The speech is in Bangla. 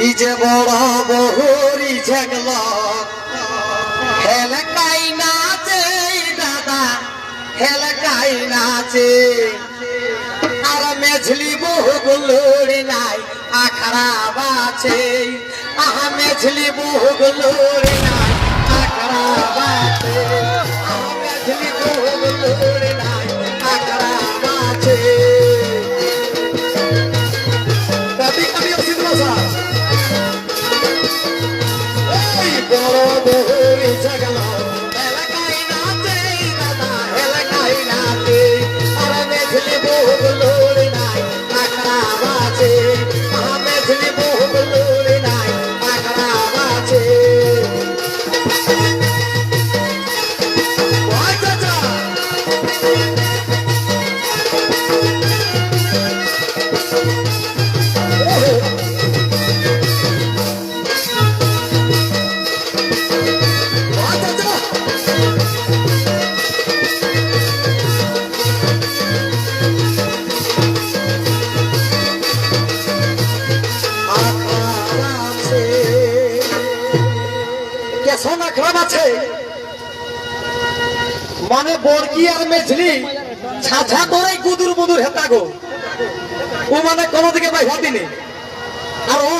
ই যে বড় বহুরি ঝেগল হেলকাই নাচে দাদা হেলকাই নাচে। আর মেঝলি বহু গুলোড়ি নাই, আখড়া বাছে। আহ, মেঝলি বহু গুলোড়ি নাই। কেসন গ্রাম আছে। মানে বর্গি আর মেঝলি ছাঝা করে গুদুর বুদুর হেতা গো ও মানে কোনো দিকে হাতি দিনে আর ও